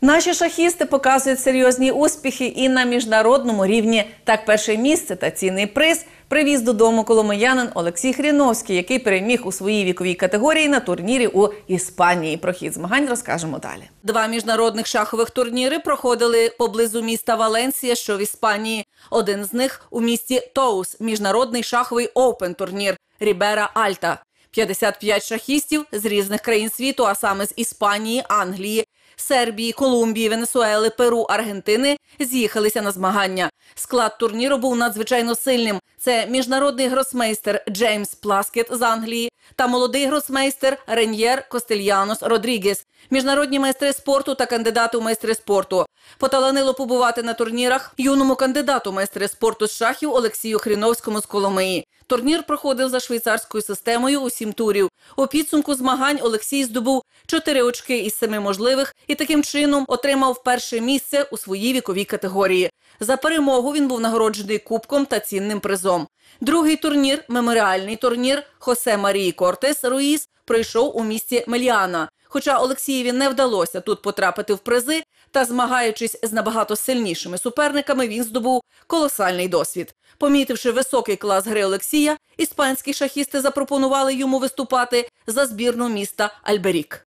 Наші шахісти показують серйозні успіхи і на міжнародному рівні. Так, перше місце та цінний приз привіз додому коломиянин Олексій Хріновський, який переміг у своїй віковій категорії на турнірі у Іспанії. Про хід змагань розкажемо далі. Два міжнародних шахових турніри проходили поблизу міста Валенсія, що в Іспанії. Один з них у місті Тоус, міжнародний шаховий оупен турнір Рібера Альта. 55 шахістів з різних країн світу, а саме з Іспанії, Англії, Сербії, Колумбії, Венесуели, Перу, Аргентини з'їхалися на змагання. Склад турніру був надзвичайно сильним. Це міжнародний гросмейстер Джеймс Пласкет з Англії та молодий гросмейстер Реньєр Костельянос Родрігес, міжнародні майстри спорту та кандидати у майстри спорту. Поталанило побувати на турнірах юному кандидату майстри спорту з шахів Олексію Хріновському з Коломиї. Турнір проходив за швейцарською системою у сім турів. У підсумку змагань Олексій здобув чотири очки із семи можливих і таким чином отримав перше місце у своїй віковій категорії. За перемогу він був нагороджений кубком та цінним призом. Другий турнір, меморіальний турнір Хосе Марії Кортес Руїс, пройшов у місті Меліана. Хоча Олексієві не вдалося тут потрапити в призи, та змагаючись з набагато сильнішими суперниками, він здобув колосальний досвід. Помітивши високий клас гри Олексія, іспанські шахісти запропонували йому виступати за збірну міста Альберік.